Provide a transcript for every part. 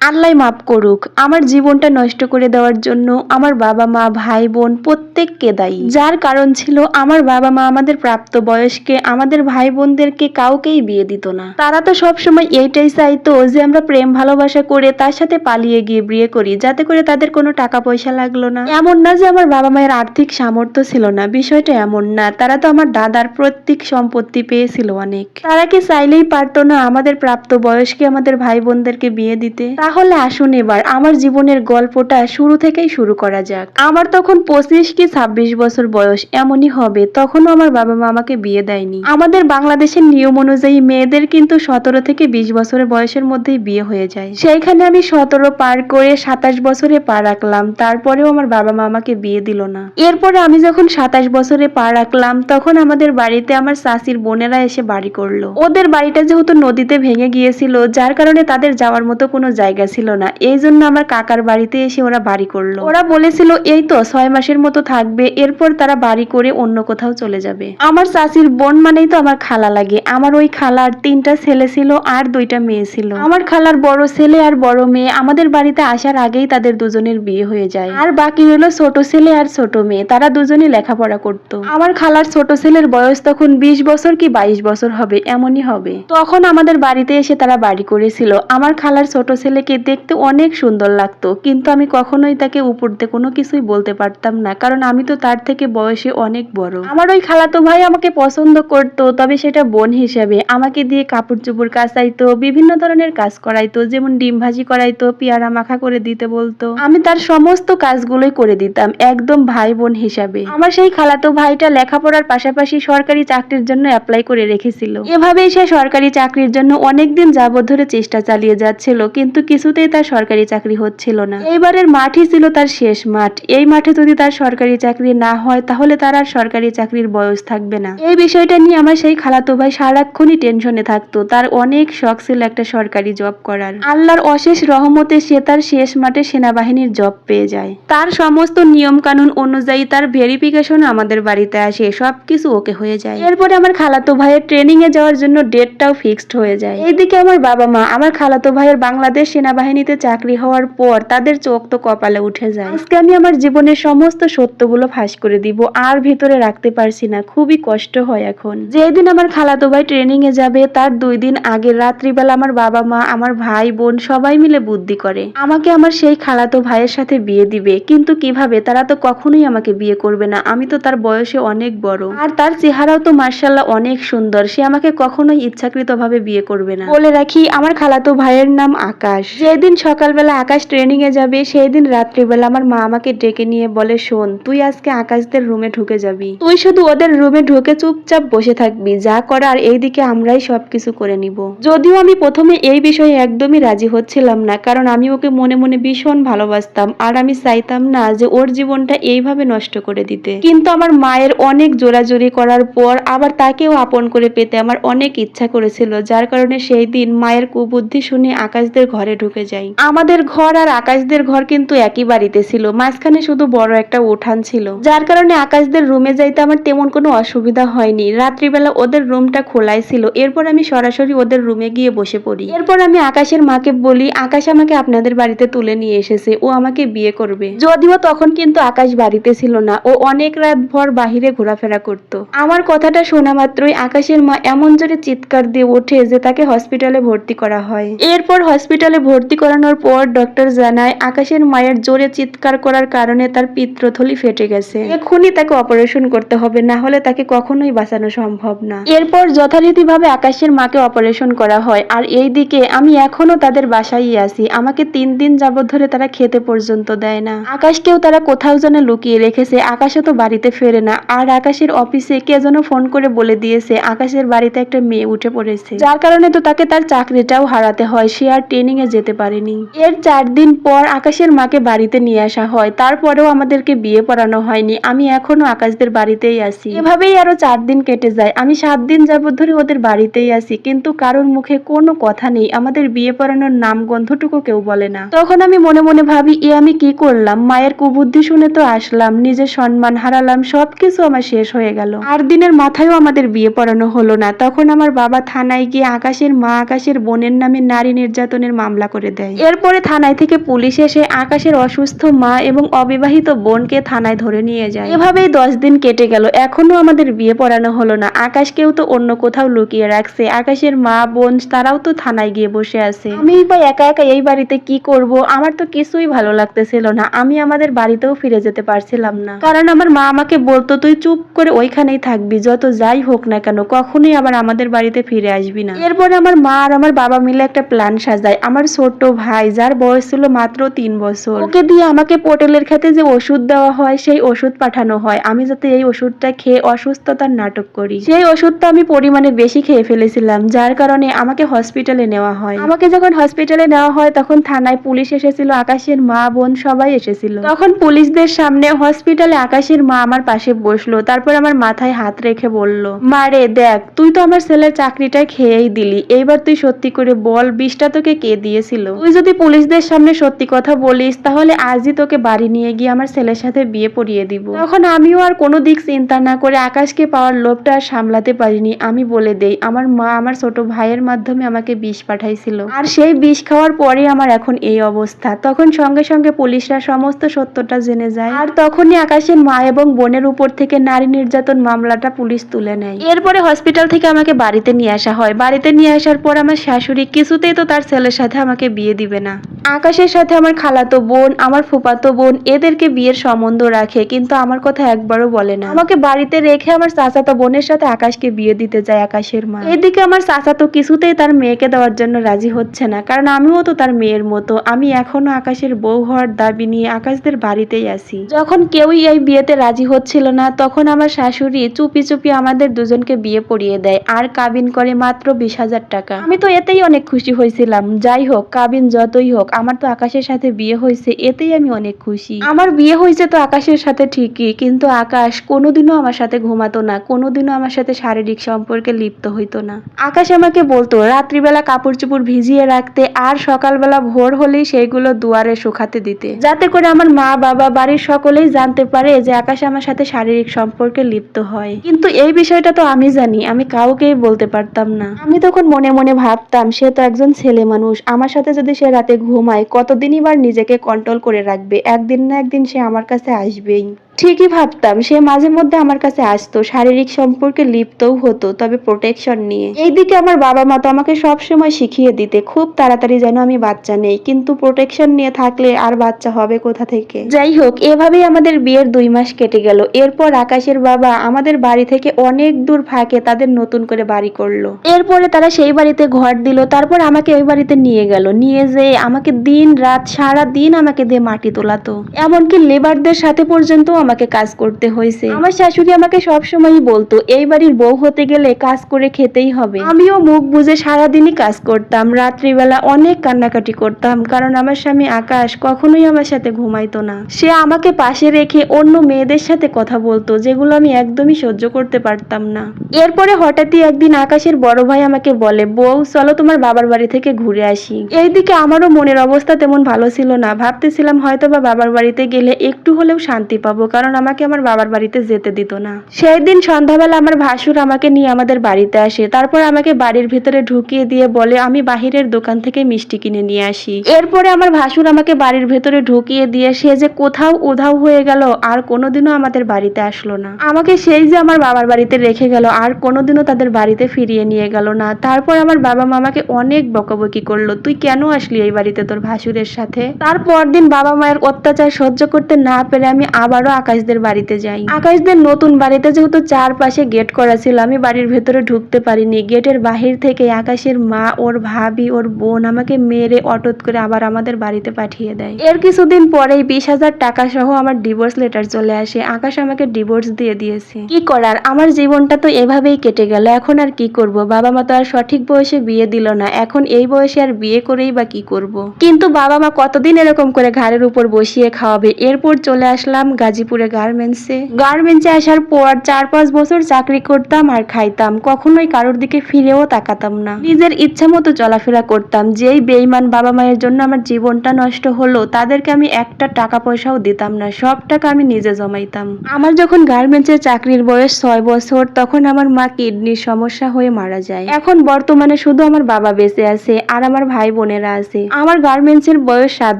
আল্লাহ মাফ করুক, আমার জীবনটা নষ্ট করে দেওয়ার জন্য আমার বাবা মা, ভাই বোন প্রত্যেককে দায়ী। যার কারণ ছিল আমার বাবা মা আমাদের প্রাপ্ত বয়স্কে, আমাদের ভাই বোনদেরকে কাউকেই বিয়ে দিত না। তারা তো সবসময় এইটাই চাইতো যে আমরা প্রেম, ভালোবাসা করে তার সাথে পালিয়ে গিয়ে বিয়ে করি, যাতে করে তাদের কোনো টাকা পয়সা লাগল না। এমন না যে আমার বাবা মায়ের আর্থিক সামর্থ্য ছিল না, বিষয়টা এমন না। তারা তো আমার দাদার প্রত্যেক সম্পত্তি পেয়েছিল অনেক। তারা কি চাইলেই পারতো না আমাদের প্রাপ্ত বয়স্কে, আমাদের ভাই বোনদেরকে বিয়ে দিতে? তাহলে আসুন এবার, আমার জীবনের গল্পটা শুরু থেকেই শুরু করা যাক। আমার তখন পঁচিশ কি ছাব্বিশ বছর বয়স, এমনই হবে, তখনও আমার বাবা মা আমাকে বিয়ে দেয়নি। আমাদের বাংলাদেশের নিয়ম অনুযায়ী মেয়েদের কিন্তু সতেরো থেকে বিশ বছরের বয়সের মধ্যেই বিয়ে হয়ে যায়। সেইখানে আমি সতেরো পার করে সাতাশ বছরে পা রাখলাম, তারপরেও আমার বাবা মা আমাকে বিয়ে দিল না। এরপরে আমি যখন সাতাশ বছরে পা রাখলাম, তখন আমাদের বাড়িতে আমার চাচির বোনেরা এসে বাড়ি করল। ওদের বাড়িটা যেহেতু নদীতে ভেঙে গিয়েছিল, যার কারণে তাদের যাওয়ার মতো কোনো জায়গা ছিল না। এই জন্য আমার কাকার বাড়িতে এসে ওরা বাড়ি করল। ওরা বলেছিল, এই তো, ছয় মাসের মতো থাকবে। এরপর তারা বাড়ি করে অন্য কোথাও চলে যাবে। আমার চাচির বোন মানেই তো আমার খালা লাগে। আমার ওই খালার তিনটা ছেলে ছিল আর দুইটা মেয়ে ছিল। আমার খালার বড় ছেলে আর বড় মেয়ে আমাদের বাড়িতে আসার আগেই তাদের দুজনের বিয়ে হয়ে যায়। আর বাকি হলো ছোট ছেলে আর ছোট মেয়ে। তারা দুজনই লেখাপড়া করতো। আমার খালার ছোট ছেলের বয়স তখন বিশ বছর কি বাইশ বছর হবে, এমনই হবে। তখন আমাদের বাড়িতে এসে তারা বাড়ি করেছিল। আমার খালার ছোট ছেলেকে দেখতে অনেক সুন্দর লাগতো, কিন্তু আমি কখনোই তাকে উপর দিয়ে কোনো কিছুই বলতে পারতাম না, কারণ আমি তো তার থেকে বয়সে অনেক বড়। আমার ওই খালাতো ভাই আমাকে পছন্দ করতো, তবে সেটা বোন হিসেবে। আমাকে দিয়ে কাপড় চোপড় কাচাইতো, বিভিন্ন ধরনের কাজ করাইতো, যেমন ডিম ভাজি করাইতো, পেয়ারা মাখা করে দিতে বলতো। আমি তার সমস্ত কাজগুলোই করে দিতাম, একদম ভাই বোন হিসাবে। আমার সেই খালাতো ভাইটা লেখাপড়ার পাশাপাশি সরকারি চাকরির জন্য অ্যাপ্লাই করে রেখেছিল। এভাবেই সে সরকারি চাকরির জন্য অনেকদিন যাবৎ ধরে চেষ্টা চালিয়ে যাচ্ছিল, কিন্তু কিছুতেই তার সরকারি চাকরি হচ্ছিল না। এইবারের মাঠই ছিল তার শেষ মাঠ। এই মাঠে যদি তার সরকারি চাকরি না হয়, তাহলে তার আর সরকারি চাকরির বয়স থাকবে না। এই বিষয়টা নিয়ে আমার সেই খালাতো ভাই সারাক্ষণই টেনশনে থাকতো। তার অনেক শখ ছিল একটা সরকারি জব করার। আল্লাহর অশেষ রহমতে সে তার শেষ মাঠে সেনাবাহিনীর জব পেয়ে যায়। তার সমস্ত নিয়ম কানুন অনুযায়ী তার ভেরিফিকেশন আমাদের বাড়িতে আসে। সবকিছু ওকে হয়ে যায়। এরপরে আমার খালাতো ভাইয়ের ট্রেনিং এ যাওয়ার জন্য ডেটটাও ফিক্সড হয়ে যায়। এইদিকে আমার বাবা মা, আমার খালাতো ভাইয়ের বাংলাদেশ সেনাবাহিনীতে চাকরি হওয়ার পর তাদের চোখ তো কপালে উঠে যায়। আজকে আমি আমার জীবনের সমস্ত সত্যগুলো ফাঁস করে দিব, আর ভিতরে রাখতে পারছি না, খুবই কষ্ট হয় এখন। যেদিন আমার খালাতো ভাই ট্রেনিং এ যাবে, তার দুই দিন আগে রাত্রিবেলা আমার বাবা মা, আমার ভাই বোন সবাই মিলে বুদ্ধি করে। আমাকে আমার সেই খালাতো ভাইয়ের সাথে বিয়ে দিবে, কিন্তু কীভাবে? তারা তো কখনোই আমাকে বিয়ে করবে না, আমি তো তার বয়সে অনেক বড়। আর তার চেহারাও তো মার্শাল্লাহ অনেক সুন্দর, সে আমাকে কখনোই ইচ্ছাকৃতভাবে বিয়ে করবে না। বলে রাখি, আমার খালাতো ভাইয়ের নাম আকাশ। যেদিন সকালবেলা আকাশ ট্রেনিং এ যাবে সেই দিন রাত্রিবেলা আমার মা আমাকে ডেকে নিয়ে বলে, শোন, তুই আজকে আকাশদের রুমে ঢুকে যাবি। তুই শুধু ওদের রুমে ঢুকে চুপচাপ বসে থাকবি। যা করার এইদিকে আমরাই সবকিছু করে নিব। যদিও আমি প্রথমে এই বিষয়ে একদমই রাজি হচ্ছিলাম না, কারণ আমি ওকে মনে মনে ভীষণ ভালোবাসতাম, আর আমি চাইতাম না যে ওর জীবনটা এইভাবে নষ্ট করে দিতে। কিন্তু আমার মায়ের অনেক জোরাজোরি করার পর আবার তাকেও আপন করে পেতে আমার অনেক ইচ্ছা করেছিল, যার কারণে সেই দিন মায়ের কুবুদ্ধি শুনে আকাশদের ঘরে ঢুকে যাই। আমাদের ঘর আর আকাশদের ঘর কিন্তু একই বাড়িতে ছিল, মাঝখানে শুধু বড় একটা উঠান ছিল। যার কারণে আকাশদের রুমে যাইতে আমার তেমন কোনো অসুবিধা হয়নি। রাত্রিবেলা ওদের রুমটা খোলাই ছিল, এরপর আমি সরাসরি ওদের রুমে গিয়ে বসে পড়ি। এরপর আমি আকাশের মাকে বলি, আকাশ আমাকে আপনাদের বাড়িতে তুলে নিয়ে এসেছে, ও আমাকে বিয়ে করবে। যদিও তখন কিন্তু আকাশ বাড়িতে ছিল না, ও অনেক রাত ভর বাহিরে ঘোরাফেরা করত। আমার কথাটা শোনা মাত্রই আকাশের মা এমন জোরে চিৎকার দিয়ে ওঠে যে তাকে হসপিটালে ভর্তি করা হয়। এরপর হসপিটালে ভর্তি করানোর পর ডক্টর জানায়, আকাশের মায়ের জোরে চিৎকার করার কারণে তার পিত্রথলি ফেটে গেছে। এক্ষুনি তাকে অপারেশন করতে হবে, না হলে তাকে কখনোই বাঁচানো সম্ভব না। এরপর যথারীতিভাবে আকাশের মাকে অপারেশন করা হয়। আর এই দিকে আমি এখনও তাদের বাসায় আছি। আমাকে তিন দিন যাবত ধরে তারা খেতে পর্যন্ত দেয় না। আকাশকেও তারা কোথাও যেন লুকিয়ে রেখেছে। আকাশও তো বাড়িতে ফেরে না। আর আকাশের অফিসে কে যেন ফোন করে বলে দিয়েছে, আকাশের বাড়িতে একটা মেয়ে উঠে পড়েছে। যার কারণে তো তাকে তার চাকরিটাও হারাতে হয়। সে আর ট্রেনিং এ যেতে পারেনি। এর চার দিন পর আকাশের মাকে বাড়িতে নিয়ে আসা হয়। তারপরেও আমাদেরকে বিয়ে পড়ানো হয়নি। আমি এখনও আকাশদের বাড়িতেই আছি। এভাবেই আরও চার দিন কেটে যায়। আমি সাত দিন যাবত ধরে ওদের বাড়িতেই আছি, কিন্তু কারোর মুখে কোনো কথা নেই। আমাদের বিয়ে পড়ানোর নাম গন্ধটুকু কেউ বলে না। তখন আমি মনে মনে ভাবি, এ আমি কি করলাম? মায়ের কুবুদ্ধি শুনে তো আসলাম, নিজের সম্মান হারালাম, সবকিছু আমার শেষ হয়ে গেল। আর দিনের মাথায়ও আমাদের বিয়ে পড়ানো হলো না। তখন আমার বাবা থানায় গিয়ে আকাশের মা আকাশের বোনের নামে নারী নির্যাতনের মামলা করে দেয়। এরপরে থানায় থেকে পুলিশ এসে আকাশের অসুস্থ মা এবং অবিবাহিত বোনকে থানায় ধরে নিয়ে যায়। এভাবেই দশ দিন কেটে গেল। এখনও আমাদের বিয়ে পড়ানো হলো না। আকাশকেও তো অন্য কোথাও লুকিয়ে রাখছে। আকাশের মা, বোন, তারাও তো থানায় গিয়ে বসে আছে। আমি বা একা একা এই বাড়িতে কি করব? আমার তো কিছুই ভালো লাগতেছিল না। আমি আমাদের বাড়িতেও ফিরে যেতে পারছিলাম না। কারণ আমার মা আমাকে বলতো, তুই চুপ করে ওইখানেই থাকবি। যত যাই হোক না কেন, কখনোই আবার আমাদের বাড়িতে ফিরে আসবি না। এরপরে আমার মা আর আমার বাবা মিলে একটা প্ল্যান সাজায়। আমার ছোট ভাই, যার বয়স ছিল মাত্র তিন বছর। ওকে দিয়ে আমাকে পটেলের খেতে যে ওষুধ দেওয়া হয়, সেই ওষুধ পাঠানো হয়। আমি যাতে এই ওষুধটা খেয়ে অসুস্থতার নাটক করি। সেই ওষুধটা আমি পরিমাণে বেশি খেয়ে ফেলেছিলাম, যার কারণে আমাকে হসপিটালে নেওয়া হয়। আমাকে যখন হসপিটালে নেওয়া হয়, তখন থানায় পুলিশ এসেছিল, আকাশের মা, বোন সবাই এসেছিল। তখন পুলিশদের সামনে হসপিটালে আকাশের মা আমার পাশে বসল, তারপর আমার মাথায় হাত রেখে বলল মারে দেখ, তুই তো আমার ছেলের চাকরিটা খেয়েই দিলি। এইবার তুই সত্যি করে বল, বিষটা তোকে কে দিয়েছিল তুই যদি পুলিশদের সামনে সত্যি কথা বলিস, তাহলে আজই তোকে বাড়ি নিয়ে গিয়ে আমার ছেলের সাথে বিয়ে পড়িয়ে দিব। তখন আমিও আর কোনো দিক চিন্তা না করে আকাশকে পাওয়ার লোভটা আর সামলাতে পারিনি। আমি বলে দেই, আমার মা আমার ছোট ভাইয়ের মাধ্যমে আমাকে বিষ পাঠাইছিল। আর সেই বিষ খাওয়ার পরে আমার এখন এই অবস্থা। তখন সঙ্গে সঙ্গে পুলিশরা সমস্ত সত্যটা জেনে যায়। আর তখনই আকাশের মা এবং বোনের উপর থেকে নারী নির্যাতন মামলাটা পুলিশ তুলে নেয়। এরপরে হসপিটাল থেকে আমাকে বাড়িতে নিয়ে আসা হয়। বাড়িতে নিয়ে আসার পর আমার শাশুড়ি কিছুতেই তো তার ছেলের সাথে আমাকে বিয়ে দিবে না। আকাশের সাথে আমার খালাতো বোন, আমার ফুপাতো বোন, এদেরকে বিয়ের সম্বন্ধ রাখে, কিন্তু আমার কথা একবারও বলে না। আমাকে বাড়িতে রেখে আমার চাচাতো বোনের সাথে আকাশকে বিয়ে দিতে যায় আকাশের মা। এদিকে আমার চাচাতো কিছুতেই তার মেয়েকে দেওয়ার জন্য রাজি হচ্ছে না, কারণ আমিও তো তার মেয়ের মতো। আমি এখনও আকাশের বউ হওয়ার দাবি নিয়ে আকাশদের বাড়িতেই আছি। যখন কেউই এই বিয়েতে রাজি হচ্ছিল না, তখন আমার শাশুড়ি চুপি চুপি আমাদের দুজনকে বিয়ে পড়িয়ে দেয়, আর কাবিন করে মাত্র বিশ হাজার টাকা। আমি তো এতেই অনেক খুশি হয়েছিলাম। যাই হোক কাবিন যতই হোক, আমার তো আকাশের সাথে বিয়ে হয়েছে, এতেই আমি অনেক খুশি। আমার বিয়ে হয়েছে তো আকাশের সাথে ঠিকই, কিন্তু আকাশ কোনোদিনও আমার সাথে ঘুমাতো না, কোনোদিনও আমার সাথে শারীরিক সম্পর্কে লিপ্ত হইতো না। আকাশ আমাকে বলতো, রাত্রিবেলা কাপড় চোপড় ভিজিয়ে রাখতে আর সকালবেলা ভোর হলেই সেইগুলো দুয়ারে শুকাতে দিতে। যাতে করে আমার মা, বাবা, বাড়ির সকলেই জানতে পারে যে আকাশ আমার সাথে শারীরিক সম্পর্কে লিপ্ত হয়। কিন্তু এই বিষয়টা তো আমি জানি, আমি কাউকেই বলতে পারতাম না। আমি তখন মনে মনে ভাবতাম, সে তো একজন ছেলে মানুষ, আমার যদি সে রাতে ঘুমায়, কতদিনই বার নিজেকে কন্ট্রোল করে রাখবে? একদিন না একদিন সে আমার কাছে আসবেই। ঠিকই ভাবতাম, সে মাঝে মধ্যে আমার কাছে আসতো, শারীরিক সম্পর্কে লিপ্তও হতো, তবে প্রোটেকশন নিয়ে। এইদিকে আমার বাবা মা তো আমাকে সব সময় শিখিয়ে দিতে, খুব তাড়াতাড়ি যেন আমি বাচ্চা নেই, কিন্তু প্রোটেকশন নিয়ে থাকলে আর বাচ্চা হবে কোথা থেকে? যাই হোক, এভাবেই আমাদের বিয়ের দুই মাস কেটে গেল। এরপর আকাশের বাবা আমাদের বাড়ি থেকে অনেক দূর ফাঁকে তাদের নতুন করে বাড়ি করল। এরপরে তারা সেই বাড়িতে ঘর দিল, তারপর আমাকে ওই বাড়িতে নিয়ে গেল। নিয়ে যেয়ে আমাকে দিন রাত সারা দিন আমাকে দিয়ে মাটি তোলাতো। এমনকি লেবারদের সাথে পর্যন্ত আমাকে কাজ করতে হয়েছে। আমার শাশুড়ি আমাকে সব সময়ই বলতো, এই বাড়ির বউ হতে গেলে কাজ করে খেতেই হবে। আমিও মুখ বুঝে সারাদিনই কাজ করতাম, রাত্রিবেলা অনেক কান্নাকাটি করতাম, কারণ আমার স্বামী আকাশ কখনোই আমার সাথে ঘুমাইতো না। সে আমাকে পাশে রেখে অন্য মেয়েদের সাথে কথা বলতো, যেগুলো আমি একদমই সহ্য করতে পারতাম না। এরপরে হঠাৎই একদিন আকাশের বড় ভাই আমাকে বলে, বউ, চলো তোমার বাবার বাড়ি থেকে ঘুরে আসি। এইদিকে আমারও মনের অবস্থা তেমন ভালো ছিল না। ভাবতেছিলাম হয়তো বা বাবার বাড়িতে গেলে একটু হলেও শান্তি পাবো কারণ আমাকে আমার বাবার বাড়িতে যেতে দিত না। সেই দিন সন্ধ্যাবেলা আমার ভাসুর আমাকে নিয়ে আমাদের বাড়িতে আসে। তারপর আমাকে বাড়ির ভিতরে ঢুকিয়ে দিয়ে বলে, আমি বাহিরের দোকান থেকে মিষ্টি কিনে নিয়ে আসি। এরপরে আমার ভাসুর আমাকে বাড়ির ভেতরে ঢুকিয়ে দিয়ে সে যে কোথাও উধাও হয়ে গেল, আর কোনোদিনও আমাদের বাড়িতে আসলো না। আমাকে সেই যে আমার বাবার বাড়িতে রেখে গেল, আর কোনোদিনও তাদের বাড়িতে ফিরিয়ে নিয়ে গেল না। তারপর আমার বাবা মামাকে অনেক বকাবকি করল, তুই কেন আসলি এই বাড়িতে তোর ভাসুরের সাথে? তারপর দিন বাবা মায়ের অত্যাচার সহ্য করতে না পেরে আমি আবারও আকাশদের বাড়িতে যাই। আকাশদের নতুন বাড়িতে যেহেতু চারপাশে গেট করা ছিল, আমি বাড়ির ভেতরে ঢুকতে পারিনি। গেটের বাহির থেকে আকাশের মা, ওর ভাবি, ওর বোন আমাকে মেরে অটত করে আবার আমাদের বাড়িতে পাঠিয়ে দেয়। এর কিছুদিন পরেই বিশ হাজার টাকা সহ আমার ডিভোর্স লেটার চলে আসে। আকাশ আমাকে ডিভোর্স দিয়ে দিয়েছে। কি করার? আমার জীবনটা তো এভাবেই কেটে গেল। এখন আর কি করব? বাবা মা তো আর সঠিক বয়সে বিয়ে দিল না। এখন এই বয়সে আর বিয়ে করেই বা কি করব? কিন্তু বাবা মা কতদিন এরকম করে ঘাড়ের উপর বসিয়ে খাওয়াবে? এরপর চলে আসলাম গাজীপুর গাজীপুরে গার্মেন্টসে। গার্মেন্টসে আসার পর চার পাঁচ বছর চাকরি করতাম আর খাইতাম। কখনোই কারোর দিকে ফিরেও তাকাতাম না। নিজের ইচ্ছা মতো চলাফেরা করতাম। যেই বেইমান বাবা মায়ের জন্য আমার জীবনটা নষ্ট হলো, তাদেরকে আমি একটা টাকা পয়সাও দিতাম না। সব টাকা আমি নিজে জমাইতাম। আমার যখন গার্মেন্টসে চাকরির বয়স ছয় বছর, তখন আমার মা কিডনির সমস্যা হয়ে মারা যায়। এখন বর্তমানে শুধু আমার বাবা বেঁচে আছে আর আমার ভাই বোনেরা আছে। আমার গার্মেন্টসের বয়স সাত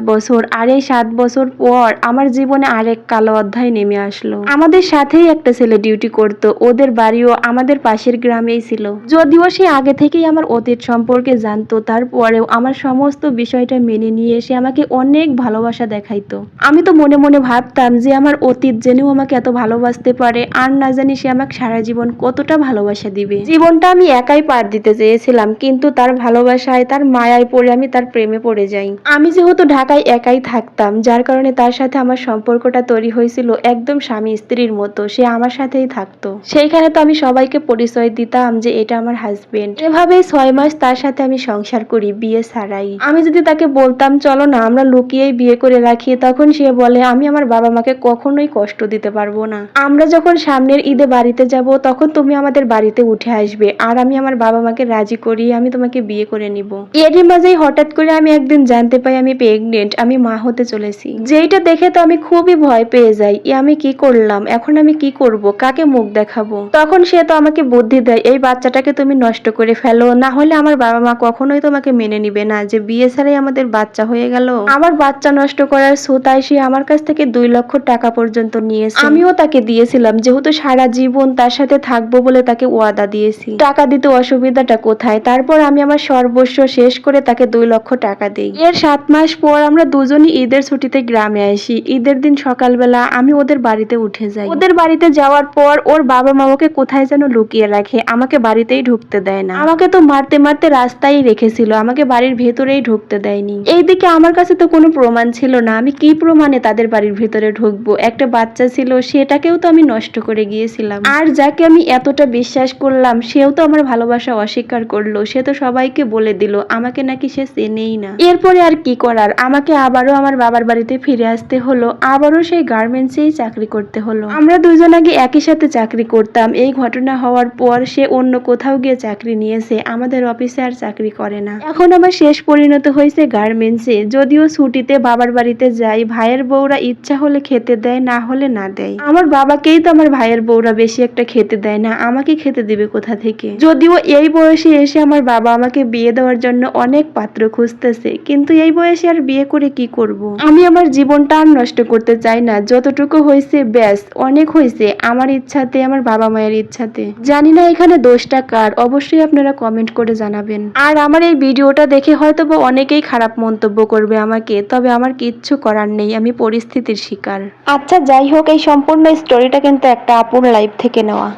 বছর আর এই সাত বছর পর আমার জীবনে আরেক কালো অধ্যায় নেমে আসলো? আমাদের সাথেই একটা ছেলে ডিউটি করত, ওদের বাড়িও আমাদের পাশের গ্রামেই ছিল। যদিও সে আগে থেকেই আমার অতীত সম্পর্কে জানতো, তারপরেও আমার সমস্ত বিষয়টা মেনে নিয়ে সে আমাকে অনেক ভালোবাসা দেখাইতো। আমি তো মনে মনে ভাবতাম যে আমার অতীত জেনেও আমাকে এত ভালোবাসতে পারে, আর না জানি সে আমাকে সারা জীবন কতটা ভালোবাসা দিবে। জীবনটা আমি একাই পার দিতে চেয়েছিলাম, কিন্তু তার ভালোবাসায়, তার মায়ায় পড়ে আমি তার প্রেমে পড়ে যাই। আমি যেহেতু ঢাকায় একাই থাকতাম, যার কারণে তার সাথে আমার সম্পর্কটা তৈরি হয়েছিল একদম স্বামী স্ত্রীর মতো, সে আমার সাথেই থাকতো। সেইখানে তো আমি সবাইকে পরিচয় দিতাম যে এটা আমার হাজবেন্ড এভাবেই ছয় মাস তার সাথে আমি সংসার করি, বিয়ে ছাড়াই। আমি যদি তাকে বলতাম, চলো না, আমরা লুকিয়েই বিয়ে করে রাখি, তখন সে বলে, আমি আমার বাবা মাকে কখনোই কষ্ট দিতে পারব না। আমরা যখন সামনের ঈদে বাড়িতে যাব, তখন তুমি আমাদের বাড়িতে উঠে আসবে, আর আমি আমার বাবা মাকে রাজি করি আমি তোমাকে বিয়ে করে নিব। এরই মাঝেই হঠাৎ করে আমি একদিন জানতে পাই আমি প্রেগনেন্ট আমি মা হতে চলেছি। যেইটা দেখে তো আমি খুবই ভয় পেয়ে যাই। এ আমি কি করলাম? এখন আমি কি করব? কাকে মুখ দেখাবো? তখন সে তো আমাকে বুদ্ধি দেয়, এই বাচ্চাটাকে তুমি নষ্ট করে ফেলো। না হলে আমার বাবা মা কখনোই তোমাকে মেনে নিবে না যে বিয়ে ছাড়াই আমাদের বাচ্চা হয়ে গেল। আমার বাচ্চা নষ্ট করার সোতায় সে আমার কাছ থেকে দুই লক্ষ টাকা পর্যন্ত নিয়েছে। আমিও তাকে দিয়েছিলাম, যেহেতু সারা জীবন তার সাথে থাকব বলে তাকে ওয়াদা দিয়েছি। টাকা দিতে অসুবিধাটা কোথায়? তারপর আমি আমার সর্বস্ব শেষ করে তাকে দুই লক্ষ টাকা দিই। এর সাত মাস পর আমরা দুজনই ঈদের ছুটিতে গ্রামে আসি। ঈদের দিন সকালবেলা আমি ওদের বাড়িতে উঠে যাই। ওদের বাড়িতে যাওয়ার পর ওর বাবা মা ওকে কোথায় যেন লুকিয়ে রাখে আমাকে বাড়িতেই ঢুকতে দেয় না। আমাকে তো মারতে মারতে রাস্তায় রেখেছিল আমাকে বাড়ির ভেতরেই ঢুকতে দেয়নি। এইদিকে আমার কাছে তো কোনো প্রমাণ ছিল না আমি কি প্রমাণে তাদের বাড়ির ভেতরে ঢুকবো? একটা বাচ্চা ছিল সেটাকেও তো আমি নষ্ট করে গিয়েছিলাম। আর যাকে আমি এতটা বিশ্বাস করলাম সেও তো আমার ভালোবাসা অস্বীকার করল সে তো সবাইকে বলে দিল আমাকে নাকি সে চেনেই না। এরপরে আর কি করার? আমাকে আবারও আমার বাবার বাড়িতে ফিরে আসতে হলো আবারও সেই গার্মেন্টসেই চাকরি করতে হলো। আমরা দুজন আগে একই সাথে চাকরি করতাম। এই ঘটনা হওয়ার পর সে অন্য কোথাও গিয়ে চাকরি নিয়েছে। আমাদের অফিসে আর চাকরি করে না। এখন আমার শেষ পরিণত হয়েছে গার্মেন্টসে। যদিও ছুটিতে বাবার বাড়িতে যাই, ভাইয়ের বউরা ইচ্ছা হলে খেতে দেয়, না হলে না দেয়। আমার বাবাকেই তো আমার ভাইয়ের বউরা বেশি একটা খেতে দেয় না। আমাকে খেতে দিবে কোথা থেকে? যদিও এই বয়সে এসে আমার বাবা আমাকে বিয়ে দেওয়ার জন্য অনেক পাত্র খুঁজতেছে। কিন্তু এই বয়সে আর বিয়ে করে কি করব। আমি আমার জীবনটা আর নষ্ট করতে চাই না। যতটুকু হয়েছে, ব্যাস, অনেক হয়েছে আমার ইচ্ছাতে, আমার বাবা মায়ের ইচ্ছাতে। জানি না এখানে দোষটা কার, অবশ্যই আপনারা কমেন্ট করে জানাবেন। আর আমার এই ভিডিওটা দেখে হয়তো বা অনেকেই খারাপ মন্তব্য করবে আমাকে, তবে আমার কিচ্ছু করার নেই, আমি পরিস্থিতির শিকার। আচ্ছা যাই হোক, এই সম্পূর্ণ স্টোরিটা কিন্তু একটা আপন লাইফ থেকে নেওয়া।